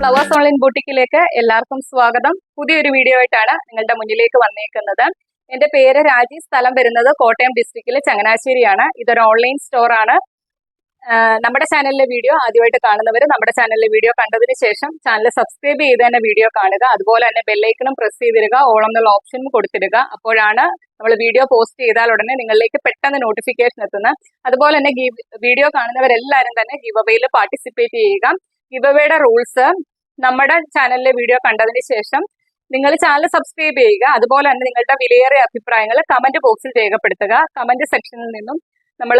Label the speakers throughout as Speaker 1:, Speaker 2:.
Speaker 1: Flowers online ബൂട്ടിക്കിലേക്ക് എല്ലാവർക്കും സ്വാഗതം. പുതിയൊരു വീഡിയോ ആയിട്ടാണ് നിങ്ങളുടെ മുന്നിലേക്ക് വന്നേക്കുന്നത്. എന്റെ പേര് രാജി സ്ഥലം വരുന്നത് കോട്ടയം ഡിസ്ട്രിക്റ്റിലെ ചങ്ങനാശ്ശേരിയാണ്. ഇതൊരു ഓൺലൈൻ സ്റ്റോറാണ് നമ്മുടെ ചാനലിലെ വീഡിയോ ആദ്യമായിട്ട് കാണുന്നവർ നമ്മുടെ ചാനലിലെ വീഡിയോ കണ്ടതിന് ശേഷം ചാനൽ സബ്സ്ക്രൈബ് ചെയ്ത് തന്നെ വീഡിയോ കാണുക. അതുപോലെ തന്നെ ബെല്ലൈക്കണും പ്രസ് ചെയ്തിടുക. ഓളം എന്നുള്ള ഓപ്ഷനും കൊടുത്തിടുക. അപ്പോഴാണ് നമ്മൾ വീഡിയോ പോസ്റ്റ് ചെയ്താൽ ഉടനെ നിങ്ങളിലേക്ക് പെട്ടെന്ന് നോട്ടിഫിക്കേഷൻ എത്തുന്നത്. അതുപോലെ തന്നെ വീഡിയോ കാണുന്നവരെല്ലാവരും തന്നെ ഗിവ് പാർട്ടിസിപ്പേറ്റ് ചെയ്യുക. ഗിവ് റൂൾസ് നമ്മുടെ ചാനലിലെ വീഡിയോ കണ്ടതിന് ശേഷം നിങ്ങൾ ചാനൽ സബ്സ്ക്രൈബ് ചെയ്യുക. അതുപോലെ തന്നെ നിങ്ങളുടെ വിലയേറിയ അഭിപ്രായങ്ങൾ കമന്റ് ബോക്സിൽ രേഖപ്പെടുത്തുക. കമന്റ് സെക്ഷനിൽ നിന്നും നമ്മൾ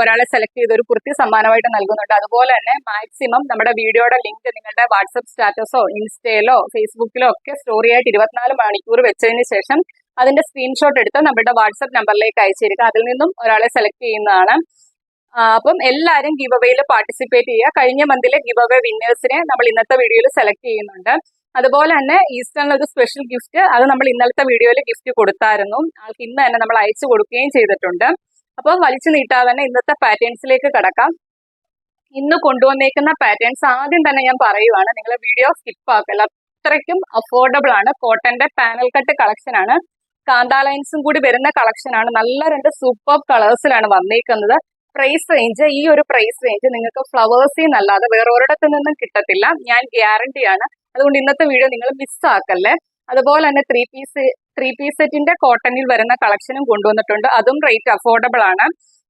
Speaker 1: ഒരാളെ സെലക്ട് ചെയ്ത് ഒരു കുർത്തി സമ്മാനമായിട്ട് നൽകുന്നുണ്ട്. അതുപോലെ തന്നെ മാക്സിമം നമ്മുടെ വീഡിയോയുടെ ലിങ്ക് നിങ്ങളുടെ വാട്സപ്പ് സ്റ്റാറ്റസോ ഇൻസ്റ്റയിലോ ഫേസ്ബുക്കിലോ ഒക്കെ സ്റ്റോറി ആയിട്ട് ഇരുപത്തിനാല് മണിക്കൂർ വെച്ചതിന് ശേഷം അതിന്റെ സ്ക്രീൻഷോട്ട് എടുത്ത് നമ്മുടെ വാട്സപ്പ് നമ്പറിലേക്ക് അയച്ചിരിക്കുക. അതിൽ നിന്നും ഒരാളെ സെലക്ട് ചെയ്യുന്നതാണ്. അപ്പം എല്ലാവരും ഗിവ് അവയിൽ പാർട്ടിസിപ്പേറ്റ് ചെയ്യുക. കഴിഞ്ഞ മന്തിലെ ഗിവ് അവേ വിന്നേഴ്സിനെ നമ്മൾ ഇന്നത്തെ വീഡിയോയിൽ സെലക്ട് ചെയ്യുന്നുണ്ട്. അതുപോലെ തന്നെ ഈസ്റ്റേണിൽ ഒരു സ്പെഷ്യൽ ഗിഫ്റ്റ് അത് നമ്മൾ ഇന്നലത്തെ വീഡിയോയിൽ ഗിഫ്റ്റ് കൊടുത്തായിരുന്നു. ആൾക്ക് ഇന്ന് തന്നെ നമ്മൾ അയച്ചു കൊടുക്കുകയും ചെയ്തിട്ടുണ്ട്. അപ്പോൾ വലിച്ചു നീട്ടാതെ തന്നെ ഇന്നത്തെ പാറ്റേൺസിലേക്ക് കടക്കാം. ഇന്ന് കൊണ്ടുവന്നേക്കുന്ന പാറ്റേൺസ് ആദ്യം തന്നെ ഞാൻ പറയുവാണ്. നിങ്ങൾ വീഡിയോ സ്കിപ്പ് ആക്കല്ല. അത്രയ്ക്കും അഫോർഡബിൾ ആണ്. കോട്ടന്റെ പാനൽ കട്ട് കളക്ഷൻ ആണ്. കാന്താ ലൈൻസും കൂടി വരുന്ന കളക്ഷൻ ആണ്. നല്ല രണ്ട് സൂപ്പർ കളേഴ്സിലാണ് വന്നേക്കുന്നത്. പ്രൈസ് റേഞ്ച് ഈ ഒരു പ്രൈസ് റേഞ്ച് നിങ്ങൾക്ക് ഫ്ലവേഴ്സിൽ നിന്നല്ലാതെ വേറെ ഒരിടത്തു നിന്നും കിട്ടത്തില്ല. ഞാൻ ഗ്യാരണ്ടി ആണ്. അതുകൊണ്ട് ഇന്നത്തെ വീഡിയോ നിങ്ങൾ മിസ്സാക്കല്ലേ അതുപോലെ തന്നെ ത്രീ പീസ് ത്രീ പീസ് സെറ്റിന്റെ കോട്ടണിൽ വരുന്ന കളക്ഷനും കൊണ്ടുവന്നിട്ടുണ്ട്. അതും റേറ്റ് അഫോർഡബിൾ ആണ്.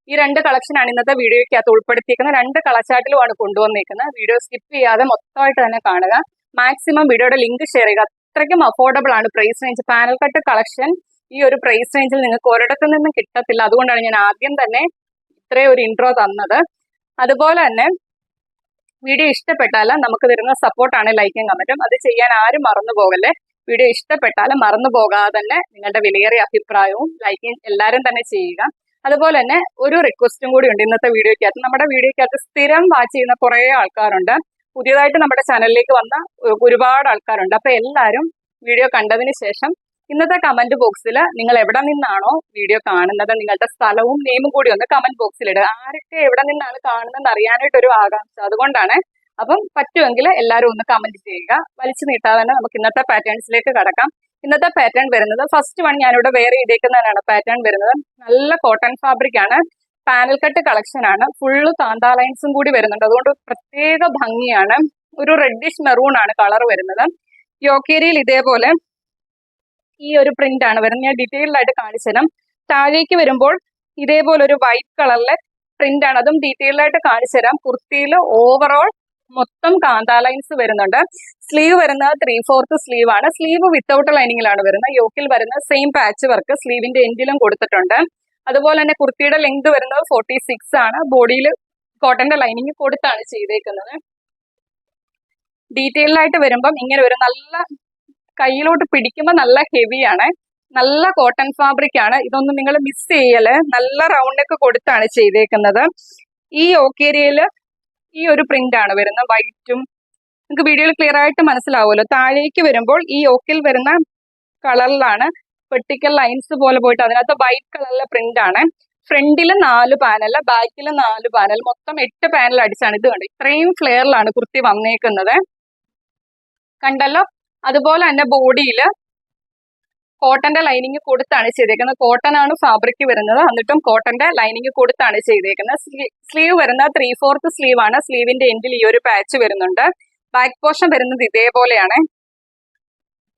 Speaker 1: ഈ രണ്ട് കളക്ഷനാണ് ഇന്നത്തെ വീഡിയോയ്ക്കകത്ത് ഉൾപ്പെടുത്തിയിരിക്കുന്നത്. രണ്ട് കളച്ചാട്ടിലുമാണ് കൊണ്ടുവന്നിരിക്കുന്നത്. വീഡിയോ സ്കിപ്പ് ചെയ്യാതെ മൊത്തമായിട്ട് തന്നെ കാണുക. മാക്സിമം വീഡിയോയുടെ ലിങ്ക് ഷെയർ ചെയ്യുക. അത്രയ്ക്കും അഫോർഡബിൾ ആണ് price range panel cut collection ഈ ഒരു പ്രൈസ് റേഞ്ചിൽ നിങ്ങൾക്ക് ഒരിടത്തു നിന്നും കിട്ടത്തില്ല. അതുകൊണ്ടാണ് ഞാൻ ആദ്യം തന്നെ ഇത്രയും ഒരു ഇൻട്രോ തന്നത്. അതുപോലെ തന്നെ വീഡിയോ ഇഷ്ടപ്പെട്ടാൽ നമുക്ക് തരുന്ന സപ്പോർട്ടാണ് ലൈക്കും കമന്റും അത് ചെയ്യാൻ ആരും മറന്നു പോകല്ലേ? വീഡിയോ ഇഷ്ടപ്പെട്ടാൽ മറന്നു പോകാതെ തന്നെ നിങ്ങളുടെ വിലയേറിയ അഭിപ്രായവും ലൈക്കും എല്ലാവരും തന്നെ ചെയ്യുക. അതുപോലെ തന്നെ ഒരു റിക്വസ്റ്റും കൂടി ഉണ്ട് ഇന്നത്തെ വീഡിയോയ്ക്കകത്ത്. നമ്മുടെ വീഡിയോയ്ക്കകത്ത് സ്ഥിരം വാച്ച് ചെയ്യുന്ന കുറേ ആൾക്കാരുണ്ട്. പുതിയതായിട്ട് നമ്മുടെ ചാനലിലേക്ക് വന്ന ഒരുപാട് ആൾക്കാരുണ്ട്. അപ്പൊ എല്ലാവരും വീഡിയോ കണ്ടതിന് ശേഷം ഇന്നത്തെ കമന്റ് ബോക്സിൽ നിങ്ങൾ എവിടെ നിന്നാണോ വീഡിയോ കാണുന്നത് നിങ്ങളുടെ സ്ഥലവും നെയിമും കൂടി ഒന്ന് കമന്റ് ബോക്സിൽ ഇടുക. ആരൊക്കെ എവിടെ നിന്നാണ് കാണുന്നതെന്ന് അറിയാനായിട്ട് ഒരു ആകാംക്ഷ അതുകൊണ്ടാണ്. അപ്പം പറ്റുമെങ്കിൽ എല്ലാവരും ഒന്ന് കമന്റ് ചെയ്യുക. വലിച്ചു നീട്ടാതെ തന്നെ നമുക്ക് ഇന്നത്തെ പാറ്റേൺസിലേക്ക് കടക്കാം. ഇന്നത്തെ പാറ്റേൺ വരുന്നത് ഫസ്റ്റ് വൺ ഞാനിവിടെ വേറെ ഇടേക്കുന്നതിനാണ് പാറ്റേൺ വരുന്നത് നല്ല കോട്ടൺ ഫാബ്രിക് ആണ്. പാനൽ കട്ട് കളക്ഷൻ ആണ്. ഫുള്ള് കാന്താ ലൈൻസും കൂടി വരുന്നുണ്ട്. അതുകൊണ്ട് പ്രത്യേക ഭംഗിയാണ്. ഒരു റെഡിഷ് മെറൂൺ ആണ് കളർ വരുന്നത്. യോക്കേരിയിൽ ഇതേപോലെ ഈ ഒരു പ്രിന്റ് ആണ്. വരുന്നത് ഞാൻ ഡീറ്റെയിൽഡ് ആയിട്ട് കാണിച്ചു തരാം. താഴേക്ക് വരുമ്പോൾ ഇതേപോലെ ഒരു വൈറ്റ് കളറിലെ പ്രിന്റ് ആണ്. അതും ഡീറ്റെയിൽഡ് ആയിട്ട് കാണിച്ചു തരാം. കുർത്തിയിൽ ഓവറോൾ മൊത്തം കാന്താ ലൈൻസ് വരുന്നുണ്ട്. സ്ലീവ് വരുന്നത് ത്രീ ഫോർത്ത് സ്ലീവ് ആണ്. സ്ലീവ് വിത്തൗട്ട് ലൈനിങ്ങിലാണ് വരുന്നത്. യോക്കിൽ വരുന്ന സെയിം പാച്ച് വർക്ക് സ്ലീവിന്റെ എൻഡിലും കൊടുത്തിട്ടുണ്ട്. അതുപോലെ തന്നെ കുർത്തിയുടെ ലെങ്ത് വരുന്നത് ഫോർട്ടി സിക്സ് ആണ്. ബോഡിയിൽ കോട്ടന്റെ ലൈനിങ് കൊടുത്താണ് ചെയ്തേക്കുന്നത്. ഡീറ്റെയിൽഡ് ആയിട്ട് വരുമ്പം ഇങ്ങനെ ഒരു നല്ല കയ്യിലോട്ട് പിടിക്കുമ്പോൾ നല്ല ഹെവിയാണ് നല്ല കോട്ടൺ ഫാബ്രിക് ആണ്. ഇതൊന്നും നിങ്ങൾ മിസ് ചെയ്യൽ. നല്ല റൗണ്ട് ഒക്കെ കൊടുത്താണ് ചെയ്തേക്കുന്നത്. ഈ ഓക്കേരിയയിൽ ഈ ഒരു പ്രിന്റ് ആണ് വരുന്നത് വൈറ്റും നിങ്ങൾക്ക് വീഡിയോയിൽ ക്ലിയർ ആയിട്ട് മനസ്സിലാവുമല്ലോ. താഴേക്ക് വരുമ്പോൾ ഈ ഓക്കിൽ വരുന്ന കളറിലാണ് വെർട്ടിക്കൽ ലൈൻസ് പോലെ പോയിട്ട് അതിനകത്ത് വൈറ്റ് കളറിലെ പ്രിന്റ് ആണ്. ഫ്രണ്ടിൽ നാല് പാനൽ ബാക്കിൽ നാല് പാനൽ മൊത്തം എട്ട് പാനൽ അടിച്ചാണ് ഇത് കണ്ടത്. ഇത്രയും ഫ്ലെയറിലാണ് കുർത്തി വന്നേക്കുന്നത്. കണ്ടല്ലോ? അതുപോലെ തന്നെ ബോഡിയിൽ കോട്ടന്റെ ലൈനിങ് കൊടുത്താണ് ചെയ്തേക്കുന്നത്. കോട്ടൺ ആണ് ഫാബ്രിക് വരുന്നത്. എന്നിട്ടും കോട്ടന്റെ ലൈനിങ് കൊടുത്താണ് ചെയ്തേക്കുന്നത്. സ്ലീവ് വരുന്ന ത്രീ ഫോർത്ത് സ്ലീവ് ആണ്. സ്ലീവിന്റെ എൻഡിൽ ഈ ഒരു പാച്ച് വരുന്നുണ്ട്. ബാക്ക് പോർഷൻ വരുന്നത് ഇതേപോലെയാണ്.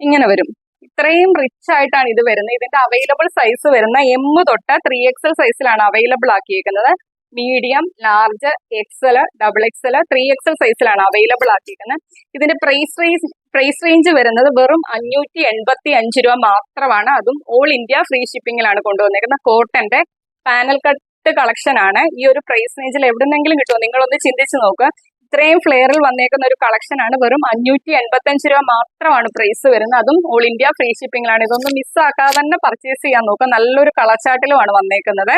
Speaker 1: ഇങ്ങനെ വരും. ഇത്രയും റിച്ച് ആയിട്ടാണ് ഇത് വരുന്നത്. ഇതിന്റെ അവൈലബിൾ സൈസ് വരുന്ന എം തൊട്ട് ത്രീ എക്സൽ സൈസിലാണ് available ആക്കിയിരിക്കുന്നത് medium large XL double XL three XL സൈസിലാണ് അവൈലബിൾ ആക്കിയിരിക്കുന്നത് ഇതിന്റെ പ്രൈസ് റേഞ്ച് പ്രൈസ് റേഞ്ച് വരുന്നത് വെറും അഞ്ഞൂറ്റി എൺപത്തി അഞ്ച് രൂപ മാത്രമാണ്. അതും ഓൾ ഇന്ത്യ ഫ്രീ ഷിപ്പിംഗിലാണ് കൊണ്ടുവന്നിരിക്കുന്ന കോട്ടന്റെ പാനൽ കട്ട് കളക്ഷൻ ആണ്. ഈ ഒരു പ്രൈസ് റേഞ്ചിൽ എവിടുന്നെങ്കിലും കിട്ടുമോ നിങ്ങളൊന്ന് ചിന്തിച്ച് നോക്കുക ഇത്രയും ഫ്ലെയറിൽ വന്നേക്കുന്ന ഒരു കളക്ഷൻ ആണ് വെറും അഞ്ഞൂറ്റി എൺപത്തി അഞ്ച് രൂപ മാത്രമാണ് പ്രൈസ് വരുന്നത്. അതും ഓൾ ഇന്ത്യ ഫ്രീ ഷിപ്പിംഗിലാണ് ഇതൊന്നും മിസ്സാക്കാതെ തന്നെ പർച്ചേസ് ചെയ്യാൻ നോക്കുക നല്ലൊരു കളച്ചാട്ടിലുമാണ് വന്നേക്കുന്നത്.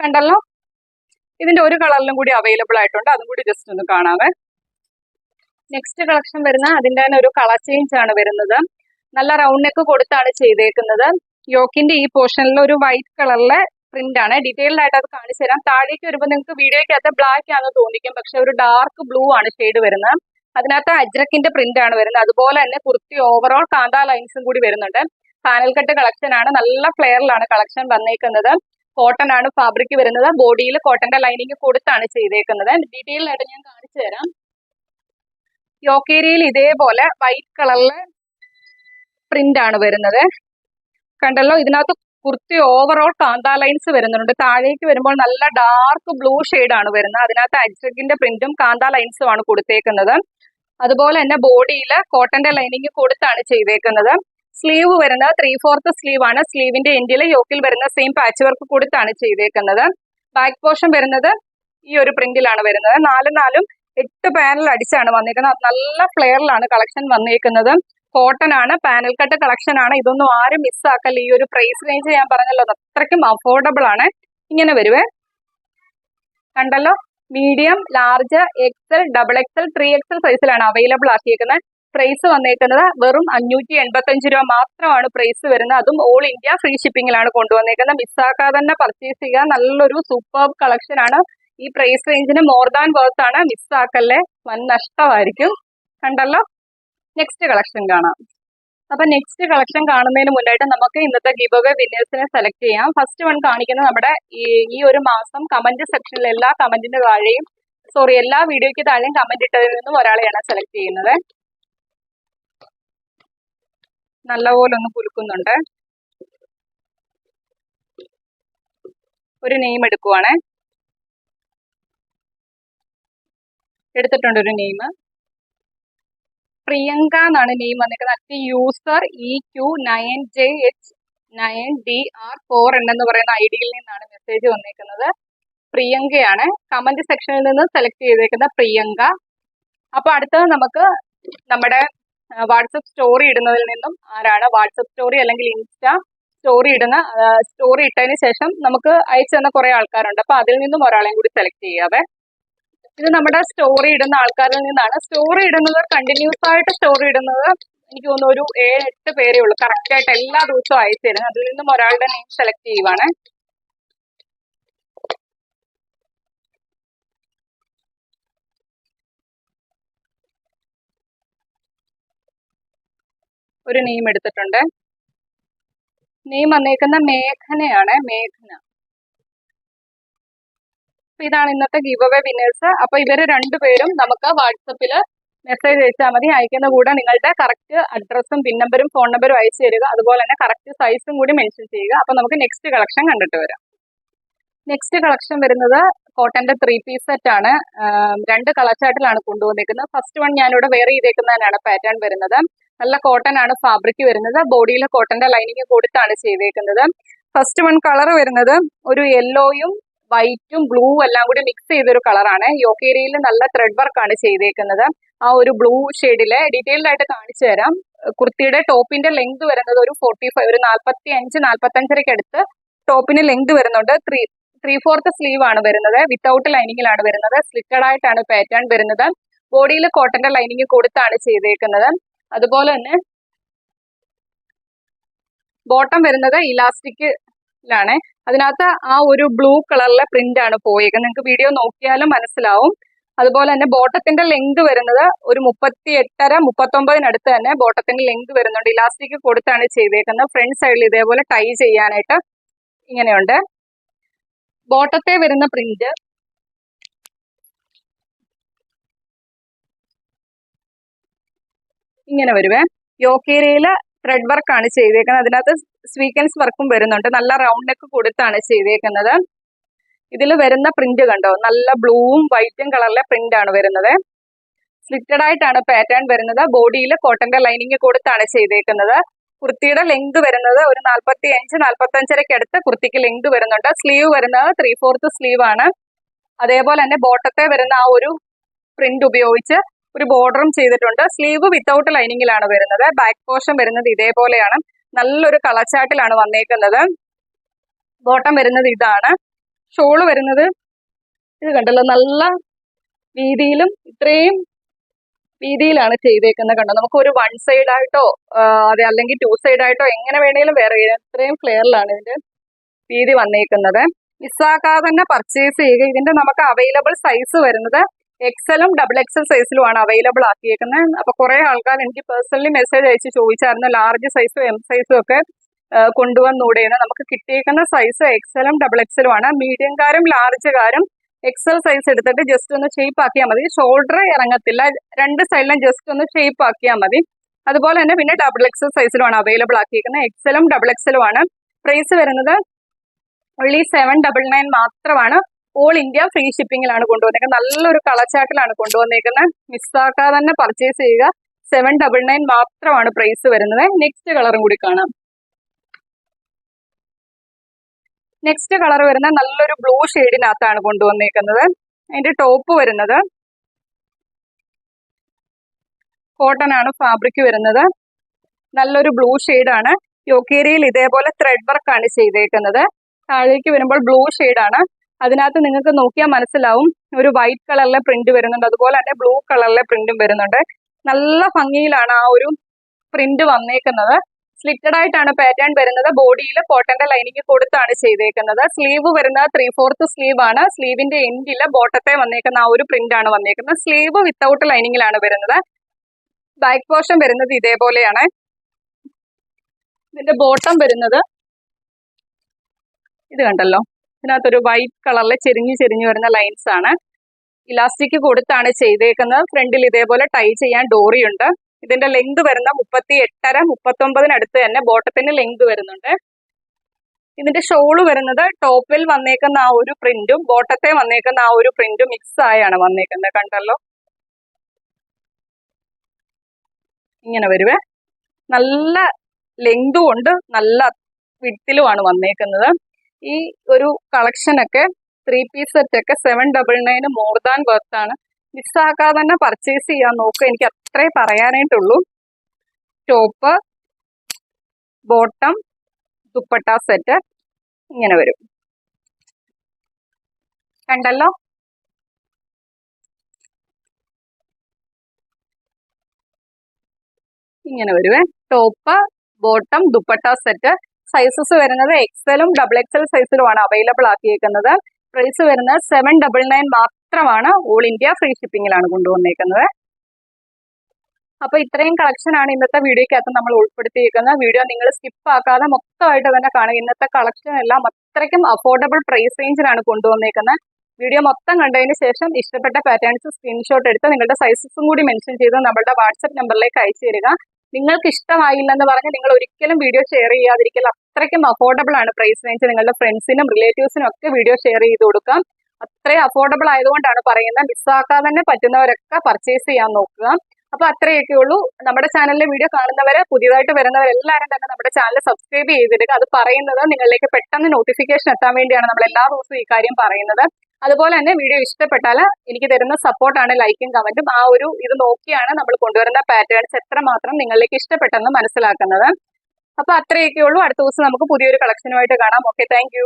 Speaker 1: കണ്ടല്ലോ? ഇതിന്റെ ഒരു കളറിലും കൂടി അവൈലബിൾ ആയിട്ടുണ്ട്. അതും കൂടി ജസ്റ്റ് ഒന്ന് കാണാവേ. നെക്സ്റ്റ് കളക്ഷൻ വരുന്ന അതിന്റെ തന്നെ ഒരു കളർ ചേഞ്ച് ആണ് വരുന്നത്. നല്ല റൗണ്ട് നെക്ക് കൊടുത്താണ് ചെയ്തേക്കുന്നത്. യോക്കിന്റെ ഈ പോർഷനിൽ ഒരു വൈറ്റ് കളറിലെ പ്രിന്റ് ആണ്. ഡീറ്റെയിൽഡ് ആയിട്ട് അത് കാണിച്ചു തരാം. താഴേക്ക് വരുമ്പോൾ നിങ്ങൾക്ക് വീഡിയോയ്ക്കകത്ത് ബ്ലാക്ക് ആണെന്ന് തോന്നിക്കും. പക്ഷെ ഒരു ഡാർക്ക് ബ്ലൂ ആണ് ഷെയ്ഡ് വരുന്നത്. അതിനകത്ത് അജ്രക്കിന്റെ പ്രിന്റ് ആണ് വരുന്നത്. അതുപോലെ തന്നെ കുർത്തി ഓവറോൾ കാന്ത ലൈൻസും കൂടി വരുന്നുണ്ട്. പാനൽ കട്ട് കളക്ഷൻ ആണ്. നല്ല ഫ്ലെയറിലാണ് കളക്ഷൻ വന്നേക്കുന്നത്. കോട്ടൺ ആണ് ഫാബ്രിക് വരുന്നത്. ബോഡിയിൽ കോട്ടന്റെ ലൈനിങ് കൊടുത്താണ് ചെയ്തേക്കുന്നത്. ഡീറ്റെയിൽ ആയിട്ട് ഞാൻ കാണിച്ചു തരാം. യോക്കേരിയിൽ ഇതേപോലെ വൈറ്റ് കളറിൽ പ്രിന്റ് ആണ് വരുന്നത്. കണ്ടല്ലോ? ഇതിനകത്ത് കുർത്തി ഓവറോൾ കാന്ത ലൈൻസ് വരുന്നുണ്ട്. താഴേക്ക് വരുമ്പോൾ നല്ല ഡാർക്ക് ബ്ലൂ ആണ് വരുന്നത്. അതിനകത്ത് അജ്രക്കിന്റെ പ്രിന്റും കാന്ത ലൈൻസും ആണ് കൊടുത്തേക്കുന്നത്. അതുപോലെ തന്നെ ബോഡിയിൽ കോട്ടന്റെ ലൈനിങ് കൊടുത്താണ് ചെയ്തേക്കുന്നത്. സ്ലീവ് വരുന്നത് ത്രീ ഫോർത്ത് സ്ലീവ് ആണ്. സ്ലീവിന്റെ എൻഡിൽ യോക്കിൽ വരുന്ന സെയിം പാച്ച് വർക്ക് കൊടുത്താണ് ചെയ്തേക്കുന്നത്. ബാക്ക് പോർഷൻ വരുന്നത് ഈ ഒരു പ്രിന്റിലാണ് വരുന്നത്. നാലും നാലും എട്ട് പാനൽ അടിച്ചാണ് വന്നിരിക്കുന്നത്. നല്ല ഫ്ലെയറിലാണ് കളക്ഷൻ വന്നിരിക്കുന്നത്. കോട്ടൺ ആണ് പാനൽ കട്ട് കളക്ഷൻ ആണ്. ഇതൊന്നും ആരും മിസ്സാക്കല്ല ഈ ഒരു പ്രൈസ് റേഞ്ച് ഞാൻ പറഞ്ഞല്ലോ അത് അത്രയ്ക്കും അഫോർഡബിൾ ആണ്. ഇങ്ങനെ വരുവേ. കണ്ടല്ലോ? Medium large XL double XL three XL സൈസിലാണ് അവൈലബിൾ ആക്കിയിരിക്കുന്നത് പ്രൈസ് വന്നേക്കുന്നത് വെറും അഞ്ഞൂറ്റി എൺപത്തഞ്ച് രൂപ മാത്രമാണ് പ്രൈസ് വരുന്നത്. അതും ഓൾ ഇന്ത്യ ഫ്രീ ഷിപ്പിംഗിലാണ് കൊണ്ടുവന്നേക്കുന്നത് മിസ്സാക്കാതെ തന്നെ പർച്ചേസ് ചെയ്യുക. നല്ലൊരു സൂപ്പർ കളക്ഷൻ ആണ്. ഈ പ്രൈസ് റേഞ്ചിന് മോർ ദാൻ വർത്ത് ആണ്. മിസ്സാക്കല്ലേ വൻ നഷ്ടമായിരിക്കും. കണ്ടല്ലോ? നെക്സ്റ്റ് കളക്ഷൻ കാണാം. അപ്പൊ നെക്സ്റ്റ് കളക്ഷൻ കാണുന്നതിന് മുന്നായിട്ട് നമുക്ക് ഇന്നത്തെ അവേ വിന്നേഴ്സിനെ സെലക്ട് ചെയ്യാം. ഫസ്റ്റ് വൺ കാണിക്കുന്നത് നമ്മുടെ ഈ ഈ ഒരു മാസം കമന്റ് സെക്ഷനിൽ എല്ലാ കമന്റിന്റെ താഴെയും സോറി എല്ലാ വീഡിയോയ്ക്ക് താഴെയും കമന്റ് ഇട്ടതിൽ നിന്നും ഒരാളെയാണ് സെലക്ട് ചെയ്യുന്നത്. നല്ലപോലെ ഒന്ന് കുലുക്കുന്നുണ്ട്. ഒരു നെയിം എടുക്കുവാണ്. എടുത്തിട്ടുണ്ട് ഒരു നെയിം പ്രിയങ്ക എന്നാണ് നെയിം വന്നിരിക്കുന്നത്. User E Q nine J H nine D R four എന്ന് പറയുന്ന ഐ ഡിയിൽ നിന്നാണ് മെസ്സേജ് വന്നിരിക്കുന്നത്. പ്രിയങ്കയാണ്. കമന്റ് സെക്ഷനിൽ നിന്ന് സെലക്ട് ചെയ്തേക്കുന്ന പ്രിയങ്ക. അപ്പൊ അടുത്തത് നമുക്ക് നമ്മുടെ വാട്സപ്പ് സ്റ്റോറി ഇടുന്നതിൽ നിന്നും ആരാണ് വാട്സപ്പ് സ്റ്റോറി അല്ലെങ്കിൽ ഇൻസ്റ്റ സ്റ്റോറി ഇടുന്ന സ്റ്റോറി ഇട്ടതിന് ശേഷം നമുക്ക് അയച്ചു തന്ന കുറെ ആൾക്കാരുണ്ട്. അപ്പൊ അതിൽ നിന്നും ഒരാളെയും കൂടി സെലക്ട് ചെയ്യാവേ. ഇത് നമ്മുടെ സ്റ്റോറി ഇടുന്ന ആൾക്കാരിൽ നിന്നാണ്. സ്റ്റോറി ഇടുന്നത് കണ്ടിന്യൂസ് ആയിട്ട് സ്റ്റോറി ഇടുന്നത് എനിക്ക് തോന്നുന്നു ഒരു ഏഴ് എട്ട് പേരേ ഉള്ളൂ. കറക്റ്റ് ആയിട്ട് എല്ലാ ദിവസവും അയച്ചു തരുന്നത്. അതിൽ നിന്നും ഒരാളുടെ നെയിം സെലക്ട് ചെയ്യുവാണ്. ഒരു നെയിം എടുത്തിട്ടുണ്ട്. നെയിം വന്നേക്കുന്ന മേഘനയാണ്. മേഘന. അപ്പൊ ഇതാണ് ഇന്നത്തെ ഗീവ് അവേ വിന്നേഴ്സ് അപ്പൊ ഇവർ രണ്ടുപേരും നമുക്ക് വാട്സപ്പിൽ മെസ്സേജ് അയച്ചാൽ മതി. അയക്കുന്ന കൂടെ നിങ്ങളുടെ കറക്റ്റ് അഡ്രസ്സും പിൻ നമ്പറും ഫോൺ നമ്പറും അയച്ചു തരിക. അതുപോലെ തന്നെ കറക്റ്റ് സൈസും കൂടി മെൻഷൻ ചെയ്യുക. അപ്പൊ നമുക്ക് നെക്സ്റ്റ് കളക്ഷൻ കണ്ടിട്ട് വരാം. നെക്സ്റ്റ് കളക്ഷൻ വരുന്നത് കോട്ടന്റെ ത്രീ പീസ് സെറ്റ് ആണ്. രണ്ട് കളർ ചാർട്ടിലാണ് കൊണ്ടുവന്നിരിക്കുന്നത് ഫസ്റ്റ് വൺ ഞാനിവിടെ വെയർ ചെയ്തേക്കുന്നതിനാണ് പാറ്റേൺ വരുന്നത്. നല്ല കോട്ടൺ ആണ് ഫാബ്രിക് വരുന്നത്. ബോഡിയിൽ കോട്ടന്റെ ലൈനിങ് കൊടുത്താണ് ചെയ്തേക്കുന്നത്. ഫസ്റ്റ് വൺ കളർ വരുന്നത് ഒരു യെല്ലോയും വൈറ്റും ബ്ലൂ എല്ലാം കൂടി മിക്സ് ചെയ്തൊരു കളറാണ് യോക്കേരിയയിൽ നല്ല ത്രെഡ് വർക്ക് ആണ് ചെയ്തേക്കുന്നത്. ആ ഒരു ബ്ലൂ ഷെയ്ഡിൽ ഡീറ്റെയിൽഡ് ആയിട്ട് കാണിച്ചു തരാം. കുർത്തിയുടെ ടോപ്പിന്റെ ലെങ്ത് വരുന്നത് ഒരു ഫോർട്ടി ഫൈവ് ഒരു നാൽപ്പത്തി അഞ്ച് നാൽപ്പത്തി അഞ്ചരയ്ക്ക് അടുത്ത് ടോപ്പിന് ലെങ്ത് വരുന്നുണ്ട്. ത്രീ ത്രീ ഫോർത്ത് സ്ലീവ് ആണ് വരുന്നത്. വിത്തൗട്ട് ലൈനിങ്ങിലാണ് വരുന്നത്. സ്ലിറ്റഡ് ആയിട്ടാണ് പാറ്റേൺ വരുന്നത്. ബോഡിയിൽ കോട്ടന്റെ ലൈനിങ് കൊടുത്താണ് ചെയ്തേക്കുന്നത്. അതുപോലെ തന്നെ ബോട്ടം വരുന്നത് ഇലാസ്റ്റിക്കിലാണ് അതിനകത്ത് ആ ഒരു ബ്ലൂ കളറിലെ പ്രിന്റ് ആണ് പോയേക്കുന്നത്. നിങ്ങൾക്ക് വീഡിയോ നോക്കിയാലും മനസ്സിലാവും. അതുപോലെ തന്നെ ബോട്ടത്തിന്റെ ലെങ്ത് വരുന്നത് ഒരു മുപ്പത്തി എട്ടര മുപ്പത്തൊമ്പതിനടുത്ത് തന്നെ ബോട്ടത്തിന്റെ ലെങ്ത് വരുന്നുണ്ട്. ഇലാസ്റ്റിക് കൊടുത്താണ് ചെയ്തേക്കുന്നത്. ഫ്രണ്ട് സൈഡിൽ ഇതേപോലെ ടൈ ചെയ്യാനായിട്ട് ഇങ്ങനെയുണ്ട്. ബോട്ടത്തെ വരുന്ന പ്രിന്റ് ഇങ്ങനെ വരുവേ. യോക്കേരിയയിൽ ത്രെഡ് വർക്ക് ആണ് ചെയ്തേക്കുന്നത്. അതിനകത്ത് സ്വീക്കൻസ് വർക്കും വരുന്നുണ്ട്. നല്ല റൗണ്ട് നെക്ക് കൊടുത്താണ് ചെയ്തേക്കുന്നത്. ഇതിൽ വരുന്ന പ്രിന്റ് കണ്ടോ? നല്ല ബ്ലൂവും വൈറ്റും കളറിലെ പ്രിന്റ് ആണ് വരുന്നത്. സ്ലിറ്റഡ് ആയിട്ടാണ് പാറ്റേൺ വരുന്നത്. ബോഡിയിൽ കോട്ടന്റെ ലൈനിങ് കൊടുത്താണ് ചെയ്തേക്കുന്നത്. കുർത്തിയുടെ ലെങ്ത് വരുന്നത് ഒരു നാൽപ്പത്തി അഞ്ച് നാൽപ്പത്തി അഞ്ചരയ്ക്ക് അടുത്ത് കുർത്തിക്ക് ലെങ്ത് വരുന്നുണ്ട്. സ്ലീവ് വരുന്നത് ത്രീ ഫോർത്ത് സ്ലീവ് ആണ്. അതേപോലെ തന്നെ ബോട്ടത്തെ വരുന്ന ആ ഒരു പ്രിന്റ് ഉപയോഗിച്ച് ഒരു ബോർഡറും ചെയ്തിട്ടുണ്ട്. സ്ലീവ് വിത്തൗട്ട് ലൈനിങ്ങിലാണ് വരുന്നത്. ബാക്ക് പോർഷൻ വരുന്നത് ഇതേപോലെയാണ്. നല്ലൊരു കളച്ചാട്ടിലാണ് വന്നേക്കുന്നത്. ബോട്ടം വരുന്നത് ഇതാണ്. ഷോൾ വരുന്നത് ഇത് കണ്ടല്ലോ നല്ല വീതിയിലും ഇത്രയും വീതിയിലാണ് ചെയ്തേക്കുന്നത് കണ്ടോ? നമുക്ക് ഒരു വൺ സൈഡ് ആയിട്ടോ അതെ അല്ലെങ്കിൽ ടു സൈഡ് ആയിട്ടോ എങ്ങനെ വേണേലും വേറെ ഇത്രയും ഫ്ലെയറിലാണ് ഇതിന്റെ വീതി വന്നേക്കുന്നത്. മിസ്സാക്കാതെ തന്നെ പർച്ചേസ് ചെയ്യുക. ഇതിന്റെ നമുക്ക് അവൈലബിൾ സൈസ് വരുന്നത് എക്സലും ഡബിൾ എക്സൽ സൈസിലുമാണ് അവൈലബിൾ ആക്കിയേക്കുന്നത് അപ്പൊ കുറെ ആൾക്കാർ എനിക്ക് പേഴ്സണലി മെസ്സേജ് അയച്ച് ചോദിച്ചായിരുന്നു ലാർജ് സൈസും എം സൈസും ഒക്കെ കൊണ്ടുവന്നൂടെയാണ് നമുക്ക് കിട്ടിയേക്കുന്ന സൈസ് എക്സലും ഡബിൾ എക്സലും ആണ്. മീഡിയംകാരും ലാർജുകാരും എക്സൽ സൈസ് എടുത്തിട്ട് ജസ്റ്റ് ഒന്ന് ഷേപ്പ് ആക്കിയാൽ മതി. ഷോൾഡർ ഇറങ്ങത്തില്ല. രണ്ട് സൈഡിലും ജസ്റ്റ് ഒന്ന് ഷേപ്പ് ആക്കിയാൽ മതി. അതുപോലെ തന്നെ പിന്നെ ഡബിൾ എക്സൽ സൈസിലുമാണ് അവൈലബിൾ ആക്കിയിരിക്കുന്നത് എക്സലും ഡബിൾ എക്സലും ആണ്. പ്രൈസ് വരുന്നത് ഒള്ളി സെവൻ ഡബിൾ നയൻ മാത്രമാണ്. ഓൾ ഇന്ത്യ ഫ്രീ ഷിപ്പിംഗിലാണ് കൊണ്ടുവന്നേക്കുന്നത്. നല്ലൊരു കളച്ചാട്ടിലാണ് കൊണ്ടുവന്നേക്കുന്നത്. മിസ്സാക്കാതെ തന്നെ പർച്ചേസ് ചെയ്യുക. സെവൻ ഡബിൾ നയൻ മാത്രമാണ് പ്രൈസ് വരുന്നത്. നെക്സ്റ്റ് കളറും കൂടി കാണാം. നെക്സ്റ്റ് കളർ വരുന്ന നല്ലൊരു ബ്ലൂ ഷെയ്ഡിനകത്താണ് കൊണ്ടുവന്നേക്കുന്നത്. അതിന്റെ ടോപ്പ് വരുന്നത് കോട്ടൺ ആണ് ഫാബ്രിക് വരുന്നത്. നല്ലൊരു ബ്ലൂ ആണ്. യോക്കേരിയിൽ ഇതേപോലെ ത്രെഡ് വർക്കാണ് ചെയ്തേക്കുന്നത്. താഴേക്ക് വരുമ്പോൾ ബ്ലൂ ആണ്. അതിനകത്ത് നിങ്ങൾക്ക് നോക്കിയാൽ മനസ്സിലാവും. ഒരു വൈറ്റ് കളറിലെ പ്രിന്റ് വരുന്നുണ്ട്. അതുപോലെ തന്നെ ബ്ലൂ കളറിലെ പ്രിന്റും വരുന്നുണ്ട്. നല്ല ഭംഗിയിലാണ് ആ ഒരു പ്രിന്റ് വന്നേക്കുന്നത്. സ്ലിറ്റഡ് ആയിട്ടാണ് പാറ്റേൺ വരുന്നത്. ബോഡിയിൽ കോട്ടന്റെ ലൈനിങ് കൊടുത്താണ് ചെയ്തേക്കുന്നത്. സ്ലീവ് വരുന്നത് ത്രീ ഫോർത്ത് സ്ലീവ് ആണ് സ്ലീവിന്റെ എൻഡിൽ ബോട്ടത്തെ വന്നേക്കുന്ന ആ ഒരു പ്രിന്റ് ആണ് വന്നേക്കുന്നത്. സ്ലീവ് വിത്തൗട്ട് ലൈനിങ്ങിലാണ് വരുന്നത്. ബാക്ക് പോർഷൻ വരുന്നത് ഇതേപോലെയാണ്. ഇതിന്റെ ബോട്ടം വരുന്നത്. ഇത് കണ്ടല്ലോ. ഇതിനകത്തൊരു വൈറ്റ് കളറിൽ ചെരിഞ്ഞു ചെരിഞ്ഞു വരുന്ന ലൈൻസ് ആണ്. ഇലാസ്റ്റിക് കൊടുത്താണ് ചെയ്തേക്കുന്നത്. ഫ്രണ്ടിൽ ഇതേപോലെ ടൈ ചെയ്യാൻ ഡോറി ഉണ്ട്. ഇതിന്റെ ലെങ്ത് വരുന്ന മുപ്പത്തി എട്ടര മുപ്പത്തൊമ്പതിനടുത്ത് തന്നെ ബോട്ടത്തിന് ലെങ്ത് വരുന്നുണ്ട്. ഇതിന്റെ ഷോൾ വരുന്നത് ടോപ്പിൽ വന്നേക്കുന്ന ആ ഒരു പ്രിന്റും ബോട്ടത്തെ വന്നേക്കുന്ന ആ ഒരു പ്രിന്റും മിക്സ് ആയാണ് വന്നേക്കുന്നത്. കണ്ടല്ലോ? ഇങ്ങനെ വരുവേ. നല്ല ലെങ്തും ഉണ്ട്. നല്ല വിട്ടിലുമാണ് വന്നേക്കുന്നത്. ഈ ഒരു കളക്ഷൻ ഒക്കെ ത്രീ പീസ് സെറ്റ് ഒക്കെ seven double nine more than worth ആണ്. മിസ്സാക്കാതെ തന്നെ പർച്ചേസ് ചെയ്യാൻ നോക്കുക എനിക്ക് അത്രേ പറയാനായിട്ടുള്ളൂ. ടോപ്പ് ബോട്ടം ദുപ്പട്ട സെറ്റ് ഇങ്ങനെ വരും. കണ്ടല്ലോ? ഇങ്ങനെ വരുവേ. Top bottom dupatta set sizes വരുന്നത് എക്സലും ഡബിൾ എക്സൽ സൈസിലുമാണ് അവൈലബിൾ ആക്കിയേക്കുന്നത്. പ്രൈസ് വരുന്നത് സെവൻ ഡബിൾ നയൻ മാത്രമാണ് ഓൾ ഇന്ത്യ ഫ്രീ ഷിപ്പിംഗിലാണ് കൊണ്ടുവന്നേക്കുന്നത്. അപ്പൊ ഇത്രയും കളക്ഷൻ ആണ് ഇന്നത്തെ വീഡിയോക്കകത്ത് നമ്മൾ ഉൾപ്പെടുത്തിയിരിക്കുന്നത് വീഡിയോ നിങ്ങൾ സ്കിപ്പ് ആക്കാതെ മൊത്തമായിട്ട് തന്നെ കാണുക. ഇന്നത്തെ കളക്ഷൻ എല്ലാം അത്രയ്ക്കും അഫോർഡബിൾ പ്രൈസ് റേഞ്ചിലാണ് കൊണ്ടുവന്നേക്കുന്നത്. വീഡിയോ മൊത്തം കണ്ടതിന് ശേഷം ഇഷ്ടപ്പെട്ട പാറ്റേൺസ് സ്ക്രീൻഷോട്ട് എടുത്ത് നിങ്ങളുടെ സൈസസും കൂടി മെൻഷൻ ചെയ്ത് നമ്മുടെ വാട്സപ്പ് നമ്പറിലേക്ക് അയച്ചു തരിക. നിങ്ങൾക്ക് ഇഷ്ടമായില്ല എന്ന് പറഞ്ഞ് നിങ്ങൾ ഒരിക്കലും വീഡിയോ ഷെയർ ചെയ്യാതിരിക്കൽ അത്രയ്ക്കും അഫോർഡബിൾ ആണ് പ്രൈസ് റേഞ്ച് നിങ്ങളുടെ ഫ്രണ്ട്സിനും റിലേറ്റീവ്സിനും ഒക്കെ വീഡിയോ ഷെയർ ചെയ്ത് കൊടുക്കാം. അത്രയും അഫോർഡബിൾ ആയതുകൊണ്ടാണ് പറയുന്നത്. മിസ്സാക്കാതെ തന്നെ പറ്റുന്നവരൊക്കെ പർച്ചേസ് ചെയ്യാൻ നോക്കുക. അപ്പൊ അത്രയൊക്കെ ഉള്ളൂ. നമ്മുടെ ചാനലിലെ വീഡിയോ കാണുന്നവരെ പുതിയതായിട്ട് വരുന്നവരെല്ലാവരും തന്നെ നമ്മുടെ ചാനൽ സബ്സ്ക്രൈബ് ചെയ്തിട്ട് അത് പറയുന്നത് നിങ്ങളിലേക്ക് പെട്ടെന്ന് നോട്ടിഫിക്കേഷൻ എത്താൻ വേണ്ടിയാണ് നമ്മൾ എല്ലാ ദിവസവും ഈ കാര്യം പറയുന്നത്. അതുപോലെ തന്നെ വീഡിയോ ഇഷ്ടപ്പെട്ടാൽ എനിക്ക് തരുന്ന സപ്പോർട്ടാണ് ലൈക്കും കമന്റും ആ ഒരു ഇത് നോക്കിയാണ് നമ്മൾ കൊണ്ടുവരുന്ന പാറ്റേൺസ് എത്രമാത്രം നിങ്ങളിലേക്ക് ഇഷ്ടപ്പെട്ടെന്ന് മനസ്സിലാക്കുന്നത്. അപ്പൊ അത്രയൊക്കെ ഉള്ളൂ അടുത്ത ദിവസം നമുക്ക് പുതിയൊരു കളക്ഷനുമായിട്ട് കാണാം. Okay thank